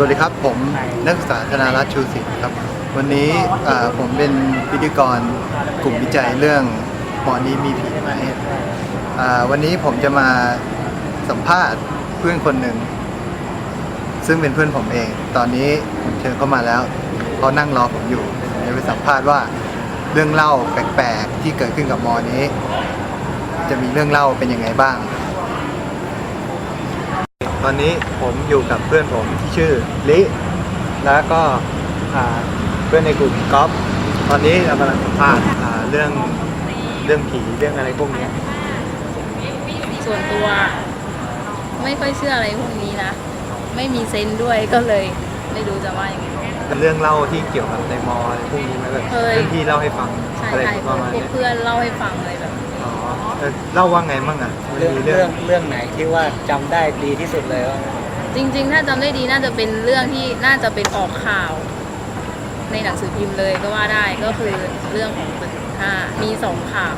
สวัสดีครับ ผมนักศึกษาธนารัตน์ชูศิษย์ครับ วันนี้ผมเป็นพิธีกรกลุ่มวิจัยเรื่องหมอนี้มีผีไหมวันนี้ผมจะมาสัมภาษณ์เพื่อนคนหนึ่ง ซึ่งเป็นเพื่อนผมเอง ตอนนี้ผมเชิญเข้ามาแล้วเขานั่งรอผมอยู่จะไปสัมภาษณ์ว่าเรื่องเล่าแปลกๆที่เกิดขึ้นกับมอนี้ จะมีเรื่องเล่าเป็นยังไงบ้าง อนนี้ผมอยู่กับเพื่อนผมที่ชื่อลิแล้วก็อ่าเพื่อนในกลุ่มก๊อฟตอนนี้เรากำลังสัมภาษณ์อ่าเรื่องเรื่องผีเรื่องอะไรพวกเนี้ยส่วนตัว ไม่ค่อยเชื่ออะไรพวกนี้นะ ไม่มีเซนส์ด้วยก็เลยไม่รู้จะว่ายังไงเรื่องเล่าที่เกี่ยวกับในมออะไรพวกนี้ไหมแบบเคยเรื่องที่เล่าให้ฟังใช่อะไรใช่ประมาณพวกเนี้ยเพื่อนเล่าให้ฟังอะไรแบบ อ๋อเออเล่าว่าไงบ้างอะมันเรื่องมีเรื่องเรื่องไหนที่ว่าจำได้ดีที่สุดเลยว่าจริงๆ ถ้าจำได้ดีน่าจะเป็นเรื่องที่น่าจะเป็นออกข่าว ในหนังสือพิมพ์เลยก็ว่าได้ก็คือเรื่องของตึกห้ามีสองข่าว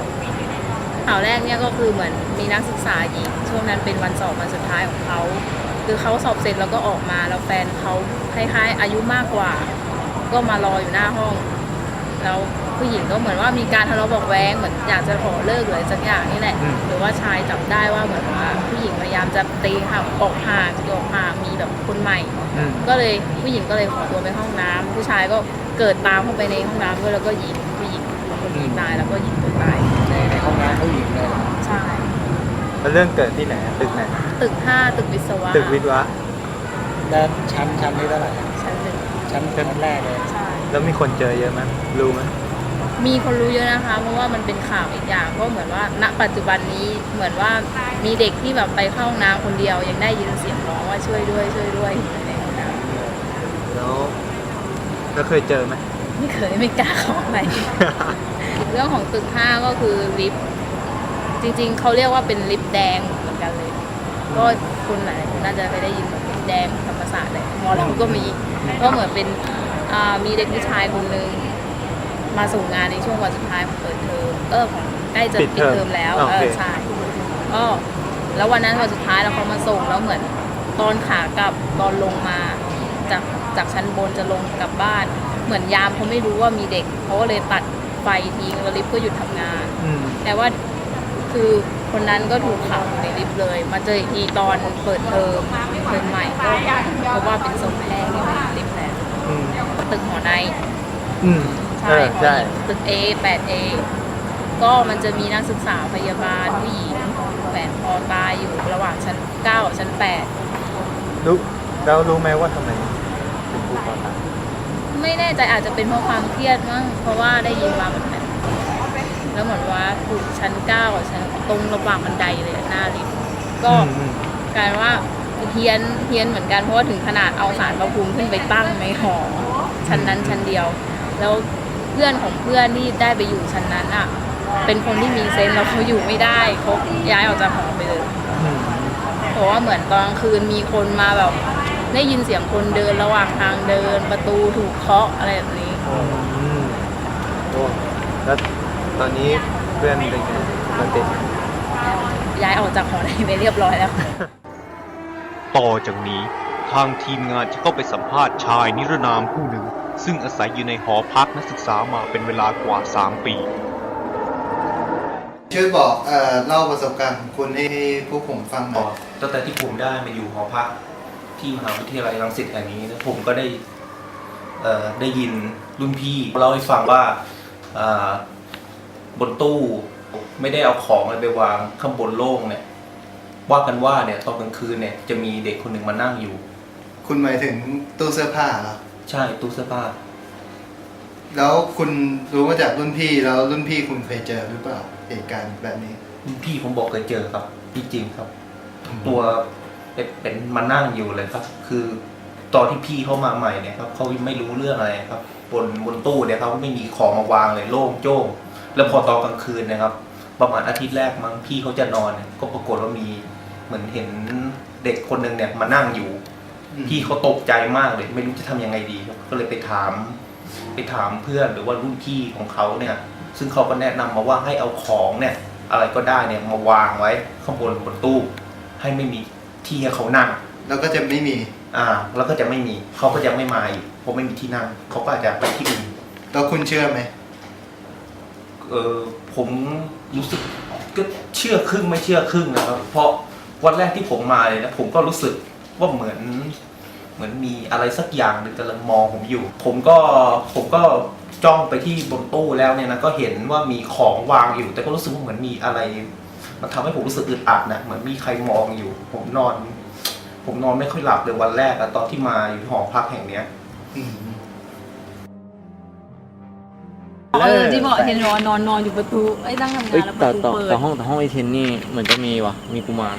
ข่าวแรกเนี่ยก็คือเหมือนมีนักศึกษาหญิงช่วงนั้นเป็นวันสอบวันสุดท้ายของเขา คือเขาสอบเสร็จแล้วก็ออกมาแล้วแฟนเขาคล้ายๆ อายุมากกว่า ก็มารออยู่หน้าห้อง แล้ว ผู้หญิงก็เหมือนว่ามีการทะเลาะเบอกแว้งเหมือนอยากจะขอเลิกหรืออะไรสักอย่างนี่แหละหรือว่าชายจับได้ว่าเหมือนว่าผู้หญิงพยายามจะตีห่างออกห่างจะออกห่างมีแบบคนใหม่ อืมก็เลยผู้หญิงก็เลยขอตัวไปห้องน้ำผู้ชายก็เกิดตามเข้าไปในห้องน้ำด้วยแล้วก็ยิงผู้หญิงคนนี้ตายแล้วก็ยิงตัวตายในในห้องน้ำผู้หญิงเลยใช่แล้วเรื่องเกิดที่ไหนอะตึกไหนตึกห้าตึกวิศวะตึกวิทวะแล้วชั้นชั้นที่เท่าไหร่อะชั้นหนึ่งชั้นชั้นแรกเลย ใช่แล้วมีคนเจอเยอะไหมรู้ไหม มีคนรู้เยอะนะคะ เพราะว่ามันเป็นข่าวอีกอย่างก็เหมือนว่าณปัจจุบันนี้เหมือนว่ามีเด็กที่แบบไปเข้าห้องน้ำคนเดียวยังได้ยินเสียงร้องว่าช่วยด้วยช่วยด้วยในห้องน้ำแล้วแล้วเคยเจอไหมไม่เคยไม่กล้าเข้าไป เรื่องของตึกห้าก็คือลิฟต์จริงๆ เขาเรียกว่าเป็นลิฟต์แดงเหมือนกันเลย ก็คุณหลายคนน่าจะไปได้ยินแบบลิฟต์แดงธรรมศาสตร์เลยมอเราก็มีก็เหมือนเป็นอ่ามีเด็กผู้ชายคนหนึ่ง มาส่งงานในช่วงวันสุดท้ายของเปิดเทอมเออของใกล้จะปิปิดดเทอมเทอมแล้วโอเอเค อใช่ก็แล้ววันนั้นวันสุดท้ายแล้วเขามาส่งแล้วเหมือนตอนขากลับตอนลงมา จากจากชั้นบนจะลงกลับบ้าน เหมือนยามเขาไม่รู้ว่ามีเด็กเขาก็เลยตัดไฟทิ้งแล้วลิฟต์ก็หยุดทำงาน อืม แต่ว่าคือคนนั้นก็ถูกขังในลิฟต์เลย มาเจออีกทีตอนเปิดเทอมเทอมใหม่ก็เพราะว่าเป็นศพแห้งอยู่ในลิฟต์แล้วอืม ตึกหอใน อืมเอ ใช่อใช่ ตึก A 8 A ก็มันจะมีนักศึกษาพยาบาลผู้หญิงแขวนคอตายอยู่ระหว่างชั้น9กับชั้น8รู้แล้วรู้ไหมว่าทำไมถึงผูกคอตายไม่แน่ใจอาจจะเป็นเพราะความเครียดมั้งเพราะว่าได้ยินมาแบบนั้นแล้วเหมือนว่าถูกชั้นเก้ากับชั้นตรงระหว่างบันไดเลยอะหน้าลิฟต์ก็อืมอืมกลายว่าเฮียนเฮียนเหมือนกันเพราะว่าถึงขนาดเอาสารพระภูมิขึ้นไปตั้งในหอชั้นนั้นชั้นเดียว แล้ว เพื่อนของเพื่อนที่ได้ไปอยู่ชั้นนั้นอะ เป็นคนที่มีเซนส์แล้วเขาอยู่ไม่ได้เขาย้ายออกจากหอไปเลยอืมเพราะว่าเหมือนตอนกลางคืนมีคนมาแบบ ได้ยินเสียงคนเดินระหว่างทางเดิน ประตูถูกเคาะอะไรแบบนี้อืมโอ้แล้วตอนนี้เพื่อนเป็นไงปกติย้ายออกจากหอในไปเรียบร้อยแล้ว ต่อจากนี้ ทางทีมงานจะเข้าไปสัมภาษณ์ชายนิรนามผู้หนึ่ง ซึ่งอาศัยอยู่ในหอพักนักศึกษามาเป็นเวลากว่า 3 ปีช่วยบอกเอ่อเล่าประสบการณ์ของคุณให้พวกผมฟังหน่อยตั้งแต่ที่ผมได้มาอยู่หอพักที่มหาวิทยาลัยรังสิตแห่งนี้นะผมก็ได้เอ่อได้ยินรุ่นพี่เล่าให้ฟังว่าเอ่อบนตู้ไม่ได้เอาของอะไรไปวางข้างบนโล่งเนี่ยว่ากันว่าเนี่ยตอนกลางคืนเนี่ยจะมีเด็กคนหนึ่งมานั่งอยู่ คุณหมายถึงตู้เสื้อผ้าเหรอ ใช่ตู้เสื้อผ้าแล้วคุณรู้มาจากรุ่นพี่แล้วรุ่นพี่คุณเคยเจอหรือเปล่าเหตุการณ์แบบนี้รุ่นพี่ผมบอกเคยเจอครับที่จริงครับ ตัวเป็นเป็นมานั่งอยู่เลยครับ คือตอนที่พี่เข้ามาใหม่เนี่ยครับเขาไม่รู้เรื่องอะไรครับ บนบนตู้เนี่ยเขาไม่มีของมาวางเลยโล่งโจ้งแล้วพอตอนกลางคืนนะครับ ประมาณอาทิตย์แรกมั้งพี่เขาจะนอนเนี่ยก็ปรากฏว่ามีเหมือนเห็นเด็กคนหนึ่งเนี่ยมานั่งอยู่อืม พี่เขาตกใจมากเลย ไม่รู้จะทำยังไงดีครับก็เลยไปถาม ไปถามเพื่อนหรือว่ารุ่นพี่ของเขาเนี่ย ซึ่งเขาก็แนะนำมาว่าให้เอาของเนี่ย อะไรก็ได้เนี่ยมาวางไว้ข้างบนบนตู้ ให้ไม่มีที่ให้เขานั่ง แล้วก็จะไม่มี อ่า แล้วก็จะไม่มีเขาก็จะไม่มาอีกเพราะไม่มีที่นั่งเขาก็อาจจะไปที่อื่น แล้วคุณเชื่อไหม เออผมรู้สึกก็เชื่อครึ่งไม่เชื่อครึ่งนะครับ เพราะวันแรกที่ผมมาเลยนะผมก็รู้สึก ว่าเหมือนเหมือนมีอะไรสักอย่างหนึ่งกำลังมองผมอยู่ ผมก็ผมก็จ้องไปที่บนตู้แล้วเนี่ยนะก็เห็นว่ามีของวางอยู่ แต่ก็รู้สึกว่าเหมือนมีอะไร มันทำให้ผมรู้สึกอึดอัดนะเหมือนมีใครมองอยู่ ผมนอน ผมนอนไม่ค่อยหลับเลยวันแรกอะตอนที่มาอยู่หอพักแห่งเนี้ยอืมเออที่บอกเห็นนอนนอนนอนอยู่ประตูไอ้นั่งทำงาเอ้ยนแล้วปแต่ระตูแต่เปิด แต่ห้องแต่ห้องไอเทนนี่เหมือนจะมีว่ะมีกุมาร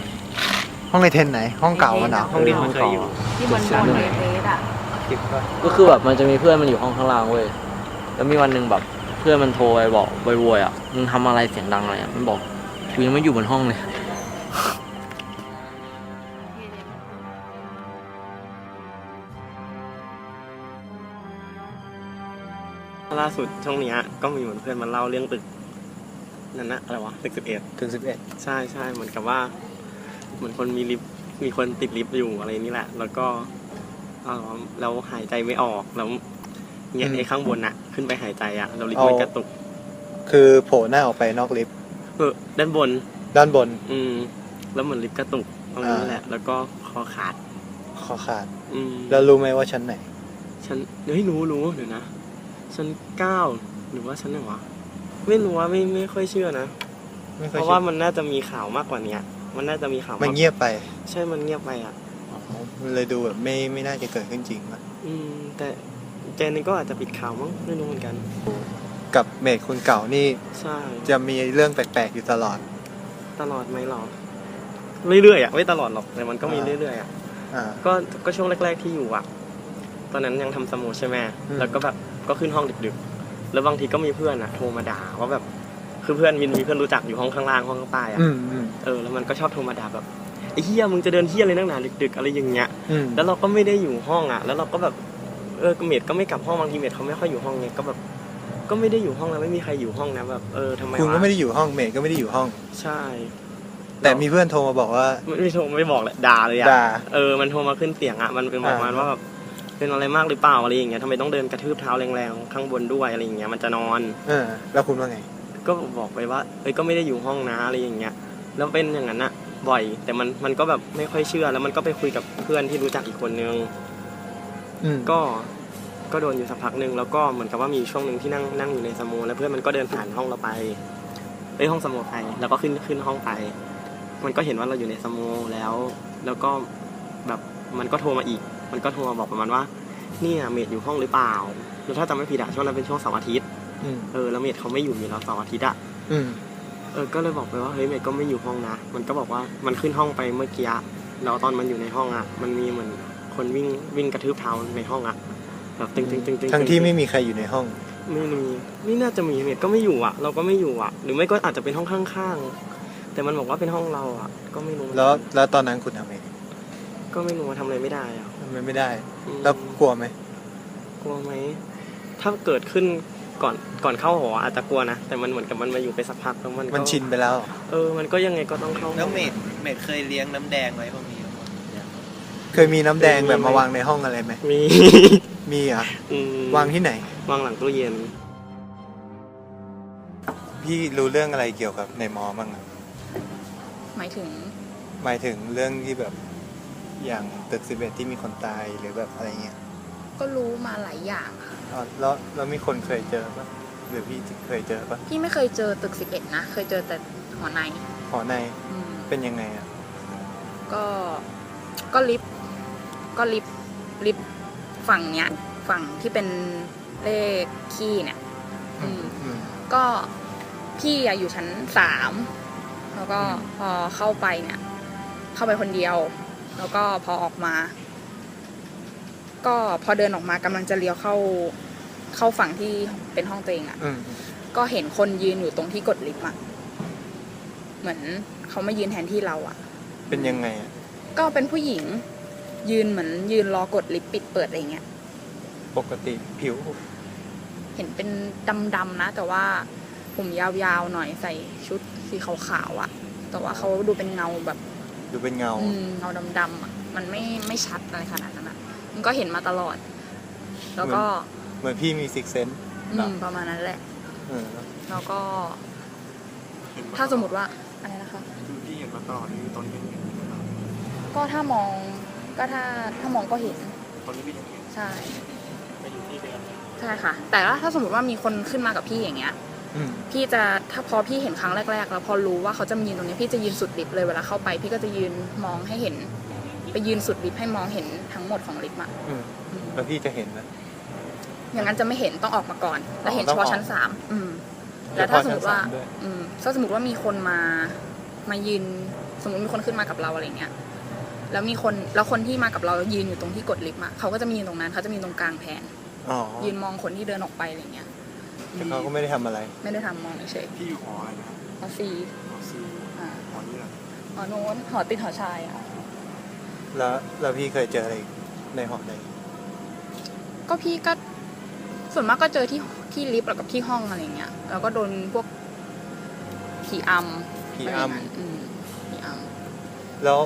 ห้องในเทนไหน ห้องเก่ามันเหรอห้องนี้ห้องเก่าอะที่มันนอนในเฟซอะคิดว่าก็คือแบบมันจะมีเพื่อนมันอยู่ห้องข้างล่างเว้ย แล้วมีวันหนึ่งแบบเพื่อนมันโทรไปบอกไปโวยอะ มึงทำอะไรเสียงดังอะไรอะ มันบอกกูยังไม่อยู่บนห้องเลย ล่าสุดช่วงเนี้ยก็มีเหมือนเพื่อนมาเล่าเรื่องตึกนั่นนะอะไรวะตึกสิบเอ็ดถึงสิบเอ็ดใช่ใช่เหมือนกับว่า เหมือนคนมีลิฟต์มีคนติดลิฟต์อยู่อะไรนี่แหละ แล้วก็เอ่อเราหายใจไม่ออกแล้วเนี่ยไอ้ข้างบนน่ะ ขึ้นไปหายใจอะเราลิฟต์มันกระตุก คือโผล่หน้าออกไปนอกลิฟต์เออด้านบน ด้านบน อืม แล้วเหมือนลิฟต์กระตุกตรงนี้แหละ แล้วก็คอขาด คอขาด อืมแล้วรู้ไหมว่าชั้นไหน ชั้นเฮ้ยรู้รู้เดี๋ยวนะชั้นเก้าหรือว่าชั้นไหนวะไม่รู้ว่าไม่ไม่ค่อยเชื่อนะไม่ค่เพอยราะว่ามันน่าจะมีข่าวมากกว่าเนี้ย มันน่าจะมีข่าวมันากเงียบไปใช่มันเงียบไปอะอ๋อมันเลยดูแบบไม่ไม่น่าจะเกิดขึ้นจริงป่ะอืม แต่เจนนี่ก็อาจจะปิดข่าวมั้งไม่รู้เหมือนกัน กับเมดคนเก่านี่ใช่ จะมีเรื่องแปลกๆอยู่ตลอด ตลอดไหมหรอเรื่อยๆอะไม่ตลอดหรอกแต่มันก็มีอ่าเรื่อยๆอะอ่า ก็ก็ช่วงแรก ๆที่อยู่อะ ตอนนั้นยังทำสมุดใช่ไหมอืม แล้วก็แบบก็ขึ้นห้องดึกๆ แล้วบางทีก็มีเพื่อนอะโทรมาด่าว่าแบบ คือเพื่อนมินมีเพื่อนรู้จักอยู่ห้องข้างล่างห้องข้างใต้อะอืมอืมเออแล้วมันก็ชอบโทรมาด่าแบบไอ้เฮียมึงจะเดินเฮียอะไรนักหนาดึกๆอะไรอย่างเงี้ย อืมแล้วเราก็ไม่ได้อยู่ห้องอะ แล้วเราก็แบบเออเมดก็ไม่กลับห้องบางทีเมดเขาไม่ค่อยอยู่ห้องไงก็แบบ ก็ไม่ได้อยู่ห้องแล้วไม่มีใครอยู่ห้องนะแบบเออทำไมคุณก็วะไม่ได้อยู่ห้องเมดก็ไม่ได้อยู่ห้อง ใช่แต่มีเพื่อนโทรมาบอกว่า ไม่ไม่โทรไม่บอกแหละด่าเลยอะด่า เออมันโทรมาขึ้นเสียงอะมันเป็นประมาณอ่าว่าแบบเป็นอะไรมากหรือเปล่าอะไรอย่างเงี้ยทำไมต้องเดินกระทืบเท้าแรงๆข้างบนด้วยอะไรอย่างเงี้ยมันจะนอน เออ แล้วคุณว่าไง ก็บอกไปว่าเอ้ยก็ไม่ได้อยู่ห้องนะอะไรอย่างเงี้ยแล้วเป็นอย่างนั้นอะบ่อย แต่มันมันก็แบบไม่ค่อยเชื่อ แล้วมันก็ไปคุยกับเพื่อนที่รู้จักอีกคนนึงอืมก็ก็โดนอยู่สักพักหนึ่งแล้วก็เหมือนกับว่ามีช่วงหนึ่งที่นั่งนั่งอยู่ในสโมูแล้วเพื่อนมันก็เดินผ่านห้องเราไปเอ้ยห้องสโมูไปแล้วก็ขึ้นขึ้นห้องไป มันก็เห็นว่าเราอยู่ในสโมูแล้ว แล้วก็แบบมันก็โทรมาอีก มันก็โทรมาบอกประมาณว่า เนี่ยเมดอยู่ห้องหรือเปล่าแล้วถ้าจำไม่ผิดอะช่วงนั้นเป็นช่วงเสาร์อาทิตย์อืม เออแล้วเมดเขาไม่อยู่มีเราเสาร์อาทิตย์อะอืมเออก็เลยบอกไปว่าเฮ้ยเมดก็ไม่อยู่ห้องนะ มันก็บอกว่ามันขึ้นห้องไปเมื่อกี้อะแล้วตอนมันอยู่ในห้องอะมันมีเหมือนคนวิ่งวิ่งกระทืบเท้าในห้องอะแบบตึงตึงตึงตึงทั้งที่ตึไม่มีใครอยู่ในห้อง ไม่มีนี่น่าจะมีเมดก็ไม่อยู่อะเราก็ไม่อยู่อะหรือไม่ก็อาจจะเป็นห้องข้างๆ แต่มันบอกว่าเป็นห้องเราอะก็ไม่รู้เหมือนแล้วกันแล้วตอนนั้นคุณทำไงก็ไม่รู้ว่าทำอะไรไม่ได้อะทำไมไม่ได้อืมแล้วกลัวไหมกลัวไหมถ้าเกิดขึ้น ก่อนก่อนเข้าหออาจจะกลัวนะ แต่มันเหมือนกับมันมาอยู่ไปสักพักแล้วมันก็มันชินไปแล้ว เออมันก็ยังไงก็ต้องเข้าแล้วเมดเมดเคยเลี้ยงน้ำแดงไว้บ้างมีไหมเคยมีน้ำแดงแบบมาวางในห้องอะไรไหมมี มีเหรอะอืมวางที่ไหน วางหลังตู้เย็น พี่รู้เรื่องอะไรเกี่ยวกับในมอบ้างอะหมายถึงหมายถึงเรื่องที่แบบอย่างตึกสิบเอ็ดที่มีคนตายหรือแบบอะไรเงี้ย ก็รู้มาหลายอย่างค่ะ อ๋อแล้วแล้วมีคนเคยเจอปะหรือพี่เคยเจอปะพี่ไม่เคยเจอตึก 11 นะ เคยเจอแต่หอในหอในอืมเป็นยังไงอะก็ก็ลิฟต์ก็ลิฟต์ลิฟต์ฝั่งเนี้ย ฝั่งที่เป็นเลขขี้เนี่ย อืม อืมก็พี่อะอยู่ชั้นสามแล้วก็พอเข้าไปเนี่ย เข้าไปคนเดียว แล้วก็พอออกมา ก็พอเดินออกมากำลังจะเลี้ยวเข้าเข้าฝั่งที่เป็นห้องตัวเองอะอืมก็เห็นคนยืนอยู่ตรงที่กดลิฟต์อะเหมือนเขามายืนแทนที่เราอะเป็นยังไงอะก็เป็นผู้หญิง ยืนเหมือนยืนรอกดลิฟต์ปิดเปิดอะไรเงี้ยปกติผิว เห็นเป็นดำๆนะ แต่ว่าผมยาวๆหน่อยใส่ชุดสีขาวๆอะแต่ว่าเขาดูเป็นเงาแบบ ดูเป็นเงาอืมเงาดำๆอะมันไม่ไม่ชัดอะไรขนาดนั้นอะ มันก็เห็นมาตลอด แล้วก็เหมือนพี่มีซิกเซนอืมประมาณนั้นแหละเออแล้วก็ ถ้าสมมติว่าอะไรนะคะคือพี่เห็นมาตลอดนี่ตอนนี้ยังเห็นอยู่นะครับก็ถ้ามองก็ถ้าถ้ามองก็เห็นตอนนี้พี่ยังเห็นใช่ไม่อยู่ที่เดิมใช่ค่ะ แต่ว่าถ้าสมมติว่ามีคนขึ้นมากับพี่อย่างเงี้ยอืมพี่จะถ้าพอพี่เห็นครั้งแรก ๆ แล้วพอรู้ว่าเขาจะมายืนตรงนี้พี่จะยืนสุดลิฟต์เลยเวลาเข้าไป พี่ก็จะยืนมองให้เห็น ไปยืนสุดลิฟต์ให้มองเห็นทั้งหมดของลิฟต์อะอืมแล้วพี่จะเห็นไหมอย่างนั้นจะไม่เห็นต้องออกมาก่อน แล้วเห็นต้เฉองออกพาะชั้นสามอืมแล้วถ้าสมมติว่าเฉพาะชั้นสามด้วยอืมถ้าสมมติว่ามีคนมา มายืน สมมติมีคนขึ้นมากับเราอะไรเงี้ย แล้วมีคน แล้วคนที่มากับเรายืนอยู่ตรงที่กดลิฟต์อะเขาก็จะมียืนตรงนั้นเขาจะมีตรงกลางแทนอ๋อยืนมองคนที่เดินออกไปอะไรเงี้ยแต่เขาก็ไม่ได้ทำอะไร ไม่ได้ทำมองเฉยพี่อยู่หออะไรนะครับๆหอซีหอซีอ่าหอนี้เหรอหอโน้นหอติดหอชายอะ แล้วแล้วพี่เคยเจออะไรอีกในหอใดก็พี่ก็ส่วนมากก็เจอที่ที่ลิฟต์แล้วกับที่ห้องอะไรเงี้ยแล้วก็โดนพวกผีอำพี่ะไรอ้ํย่างนั้นอืมผีอำแล้ว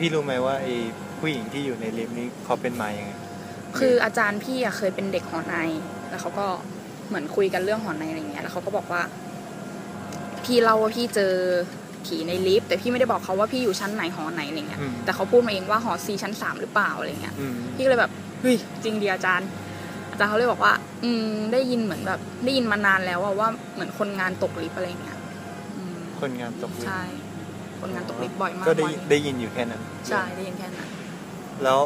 พี่รู้ไหมว่าไอ้ผู้หญิงที่อยู่ในลิฟต์นี้เขาเป็นมายังไงคืออาจารย์พี่อะเคยเป็นเด็กหอใน แล้วเขาก็เหมือนคุยกันเรื่องหอในอะไรเงี้ย แล้วเขาก็บอกว่า พี่เล่าว่าพี่เจอ ผีในลิฟต์แต่พี่ไม่ได้บอกเขาว่าพี่อยู่ชั้นไหนหอไหนอะไรเงี้ยอืมแต่เขาพูดมาเองว่าหอซีชั้นสามหรือเปล่าอะไรเงี้ยอืมพี่ก็เลยแบบเฮ้ยจริงดีอาจารย์อาจารย์เขาเลยบอกว่า อืมได้ยินเหมือนแบบได้ยินมานานแล้วอะว่าเหมือนคนงานตกลิฟต์อะไรเงี้ยอืมคนงานตกลิฟต์ใช่คนงานตกลิฟต์บ่อยมากก็ได้บ่อยได้ยินอยู่แค่นั้น ใช่ได้ยินแค่นั้น แล้ว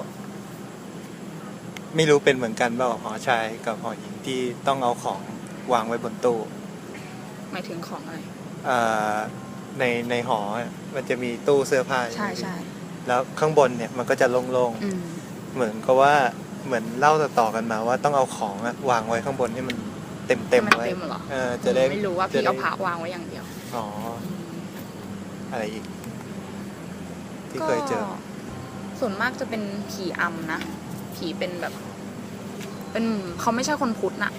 ไม่รู้เป็นเหมือนกันเปล่าหอชายกับหอหญิงที่ต้องเอาของวางไว้บนตู้หมายถึงของอะไรอ่า ในในหออะมันจะมีตู้เสื้อผ้าใช่ใช่แล้วข้างบนเนี่ยมันก็จะโล่งอืมๆเหมือนกับว่าเหมือนเล่าต่อๆกันมาว่าต้องเอาของอะวางไว้ข้างบนให้มันเต็มเต็มให้มันไว้เต็มเหรอเออจะได้ไม่รู้ว่าจะพี่ได้เอาพระวางไว้อย่างเดียวอ๋ออะไรอีก ที่เคยเจอก็ส่วนมากจะเป็นผีอำนะผีเป็นแบบ เป็นเขาไม่ใช่คนพุทธน่ะ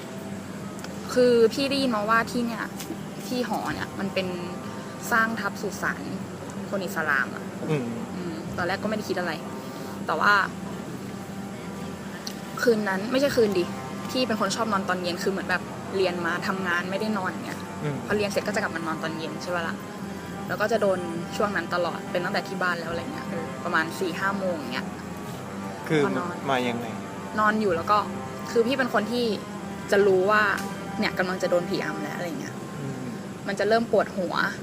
คือพี่ได้ยินมาว่าที่เนี่ย ที่หอเนี่ย มันเป็น สร้างทับสุสานคนอิสลามอะอืมอืมตอนแรกก็ไม่ได้คิดอะไร แต่ว่า คืนนั้นไม่ใช่คืนดิพี่เป็นคนชอบนอนตอนเย็นคือเหมือนแบบเรียนมาทำงานไม่ได้นอนเนี่ย อืมพอเรียนเสร็จก็จะกลับมานอนตอนเย็นใช่ปะล่ะ แล้วก็จะโดนช่วงนั้นตลอด เป็นตั้งแต่ที่บ้านแล้วอะไรเงี้ยเออประมาณสี่ห้าโมงเงี้ย คือพอนอน มายังไง นอนอยู่แล้วก็ คือพี่เป็นคนที่จะรู้ว่า เนี่ยกำลังจะโดนผีอำแล้วอะไรเงี้ย อืมมันจะเริ่มปวดหัวอืม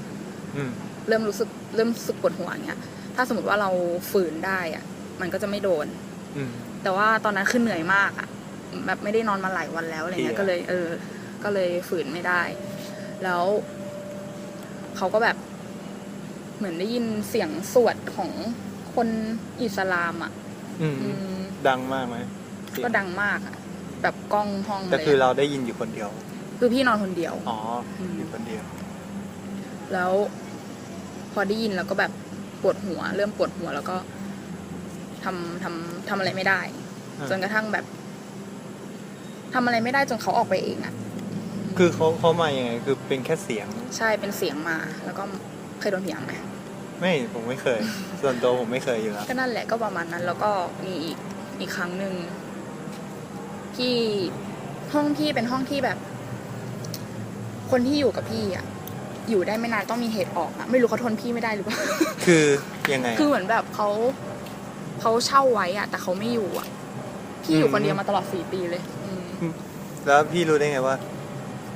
เริ่มรู้สึกเริ่มรู้สึกปวดหัวเงี้ย ถ้าสมมติว่าเราฝืนได้อะมันก็จะไม่โดนอืมแต่ว่าตอนนั้นคือเหนื่อยมากอะแบบไม่ได้นอนมาหลายวันแล้วอะไรเงี้ยเพลียก็เลย เออ ก็เลยฝืนไม่ได้ แล้วเขาก็แบบเหมือนได้ยินเสียงสวดของคนอิสลามอะอืมอืมดังมากไหมเสียงก็ดังมากอะแบบกล้องห้องแต่เลยคืออะเราได้ยินอยู่คนเดียว คือพี่นอนคนเดียว อ๋ออมอยู่คนเดียว แล้ว พอได้ยินแล้วก็แบบปวดหัว เริ่มปวดหัวแล้วก็ทำทำทำอะไรไม่ได้อ่าจนกระทั่งแบบทำอะไรไม่ได้จนเขาออกไปเองอะคือเขาเขามายังไงคือเป็นแค่เสียง ใช่เป็นเสียงมา แล้วก็เคยโดนผีอำไหมไม่ผมไม่เคย ส่วนตัวผมไม่เคยอยู่แล้วก็นั่นแหละก็ประมาณนั้น แล้วก็มีอีกอีกครั้งหนึ่งที่ห้องพี่เป็นห้องที่แบบ คนที่อยู่กับพี่อะ อยู่ได้ไม่นานต้องมีเหตุออกอะไม่รู้เขาทนพี่ไม่ได้หรือเปล่า คือยังไงคือเหมือนแบบเขาเขาเช่าไว้อะแต่เขาไม่อยู่อะพี่อยู่อืมคนเดียวมาตลอดสี่ปีเลยอืมแล้วพี่รู้ได้ไงว่า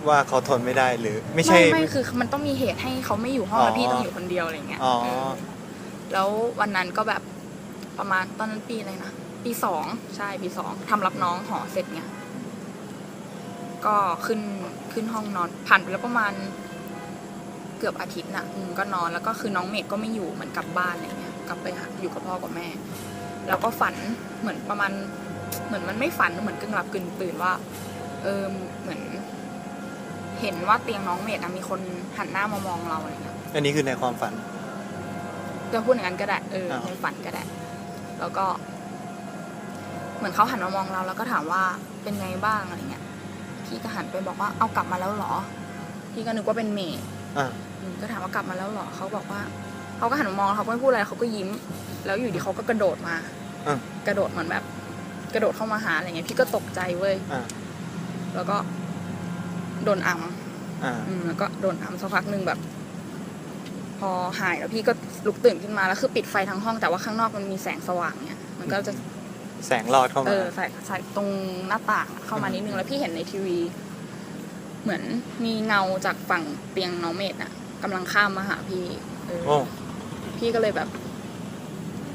ว่าเขาทนไม่ได้หรือ ไม่ใช่ ไม่ไม่คือมันต้องมีเหตุให้เขาไม่อยู่ห้องแล้วอ๋อพี่ต้องอยู่คนเดียวอะไรเงี้ยอ๋อเออแล้ววันนั้นก็แบบประมาณตอนนั้นปีอะไรนะปีสองใช่ปีสองทำรับน้องหอเสร็จเนี่ยก็ขึ้นขึ้นห้องนอนผ่านไปแล้วประมาณ เกือบอาทิตย์น่ะอืมก็นอนแล้วก็คือน้องเมฆก็ไม่อยู่เหมือนกลับบ้านอะไรเงี้ยกลับไปหาอยู่กับพ่อกับแม่ แล้วก็ฝันเหมือนประมาณเหมือนมันไม่ฝันเหมือนกึ่งหลับกึ่งตื่นว่าเออเหมือน เห็นว่าเตียงน้องเมดอะมีคนหันหน้ามามองเราอะไรเงี้ยอันนี้คือในความฝัน จะพูดอย่างนั้นก็ได้เอออ้าว ในฝันก็ได้ แล้วก็ เหมือนเขาหันมามองเรา แล้วก็ถามว่าเป็นไงบ้างอะไรเงี้ยพี่ก็หันไปบอกว่าเอากลับมาแล้วเหรอ พี่ก็นึกว่าเป็นเมย์อะอืม ก็ถามว่ากลับมาแล้วเหรอเขาบอกว่าเขาก็หันมามองแล้วเขาก็ไม่พูดอะไรเขาก็ยิ้ม แล้วอยู่ดีเขาก็กระโดดมาอะกระโดดเหมือนแบบ กระโดดเข้ามาหาอะไรเงี้ยพี่ก็ตกใจเว้ยอ่าแล้วก็โดนอัมอ่าอืมแล้วก็โดนอัมสักพักหนึ่งแบบ พอหายแล้วพี่ก็ลุกตื่นขึ้นมาแล้วคือปิดไฟทั้งห้องแต่ว่าข้างนอกมันมีแสงสว่างเนี่ย มันก็จะแสงรอดเข้าเอมาอใส่ใส่ตรงหน้าต่างเข้ามานิดนึงแล้วพี่เห็นในทีวี เหมือนมีเงาจากฝั่งเตียงน้องเมดน่ะกำลังข้ามมาหาพี่เออโอ้พี่ก็เลยแบบ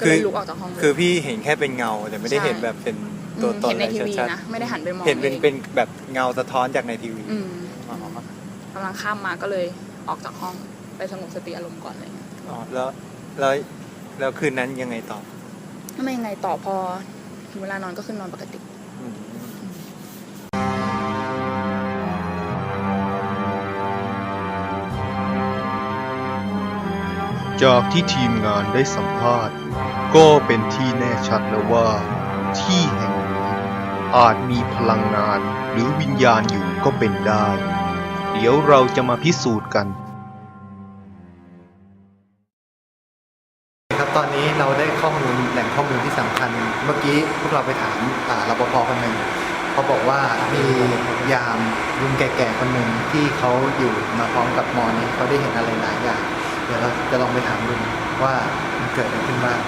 ก็คืเลอยลุกออกจากห้องเลย คือพี่เห็นแค่เป็นเงาแต่ไม่ได้ใช่ เห็นแบบเป็นอืตัวมตนเห็นในอะไรทีวีชัดนะไม่ได้หันไปมองๆเห็นเป็นองเป็นแบบเงาสะท้อนจากในทีวีอืมอ๋อกำลังข้ามมาก็เลยออกจากห้องไปสงบสติอารมณ์ก่อนอะไรเงี้ยอ๋อแล้วแล้วแล้วคืนนั้นยังไงต่อถ้าไม่ยังไงต่อพอถึงเวลานอนก็ขึ้นนอนปกติ จากที่ทีมงานได้สัมภาษณ์ ก็เป็นที่แน่ชัดแล้วว่า ที่แห่งนี้อาจมีพลังงานหรือวิญญาณอยู่ก็เป็นได้ เดี๋ยวเราจะมาพิสูจน์กัน ครับตอนนี้เราได้ข้อมูลแหล่งข้อมูลที่สำคัญ เมื่อกี้พวกเราไปถามอ่ารปภคนหนึ่งเขาบอกว่ามียามลุงแก่ๆคนหนึ่งที่เขาอยู่มาพร้อมกับมอนี้เขาได้เห็นอะไรหลายอย่าง ดี๋ยวเราจะลองไปถามลุงว่ามันเกิดอะไรขึ้นบ้าง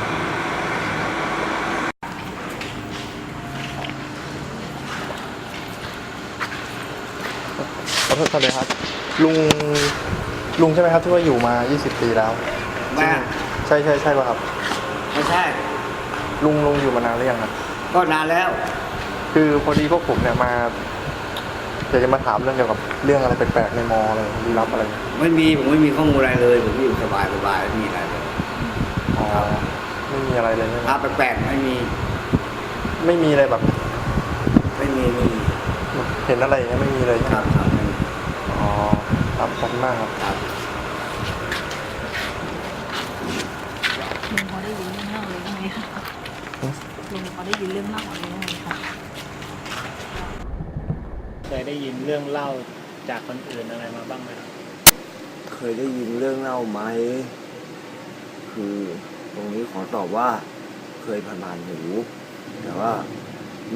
ขอโทษเลยครับ ลุงลุงใช่ไหมครับที่ว่าอยู่มา 20 ปีแล้วแม่ใช่ใช่ใช่ป่ะครับ ไม่ใช่ ลุงลุงอยู่มานานหรือยังครับก็นานแล้ว คือพอดีพวกผมเนี่ยมา อยากจะมาถามเรื่องเกี่ยวกับเรื่องอะไรแปลกๆในมออะไรลี้ลับอะไรไม่มีผมไม่มีข้อมูลอะไรเลยผมอยู่สบายสบายไม่มีอะไรเลยอ๋อไม่มีอะไรเลยใช่ไหมภาพแปลกๆไม่มีไม่มีอะไรแบบ ไม่มีไม่มีเห็นอะไรอย่างเงี้ยไม่มีเลยใช่คไหมรับครับไม่มีอ๋อครับขอบคุณมากครับ ครับลุงพอได้ยินเรื่องเล่าเลยใช่ไหมคะลุงพอได้ยินเรื่องเล่าอะไรบ้างไหมคะเค ยได้ยินเรื่องเล่าจากคนอื่นอะไรมาบ้างไหมครับเคยได้ยินเรื่องเล่าไหม คือตรงนี้ขอตอบว่าเคยผ่านๆหูแต่ว่า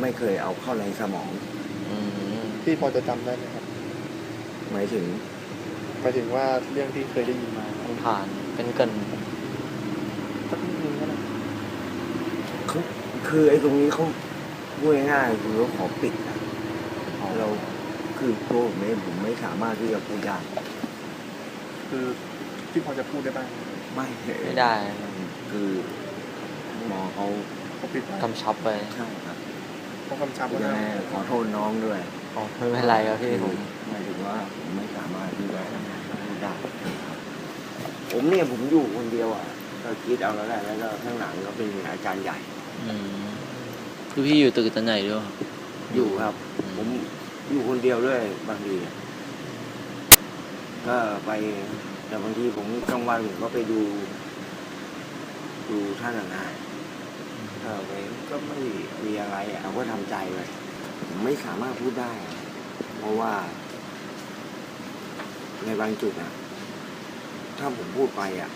ไม่เคยเอาเข้าในสมองอืมพี่พอจะจำได้ไหมครับหมายถึงหมายถึงว่าเรื่องที่เคยได้ยินมามันผ่านเป็นเกรินสักนิดนึงก็ได้เขาคือไอ้ตรงนี้เขาพูดง่ายๆคือเขาขอปิดนะ เราคือตัวผมเองผมไม่สามารถที่จะพูดได้คือพี่พอจะพูดได้บ้างไม่ไม่ได้คือหมอเขาเขาปิดกำชับไปใช่ครับเขากำชับคือว่ายังไงขอโทษน้องด้วยอ๋อไม่เป็นไรครับพี่ผมหมายถึงว่าผมไม่สามารถที่จะพูดได้ครับผมเนี่ยผมอยู่คนเดียวอะก็คิดเอาแล้วแหละแล้วก็ข้างหลังก็เป็นอาจารย์ใหญ่อืมคือพี่อยู่ตึกจันใหญ่ด้วยเหรออยู่ครับ ผมอยู่คนเดียวด้วยบางทีก็ไปแต่บางทีผมกลางวันผมก็ไปดู ดูท่านอะนะก็ไปก็ไม่มีอะไรเราก็ทำใจไปผมไม่สามารถพูดได้ เพราะว่า ในบางจุดอะ ถ้าผมพูดไปอะ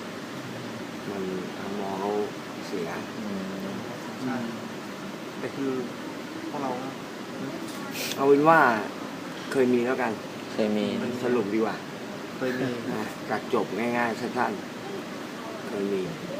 มันทางมองเขาเสียใช่แต่คือพวกเรา เอาเป็นว่าเคยมีแล้วกัน เคยมีสรุปดีกว่าเคยมีนะกัดจบง่ายๆสั้นๆเคยมีเ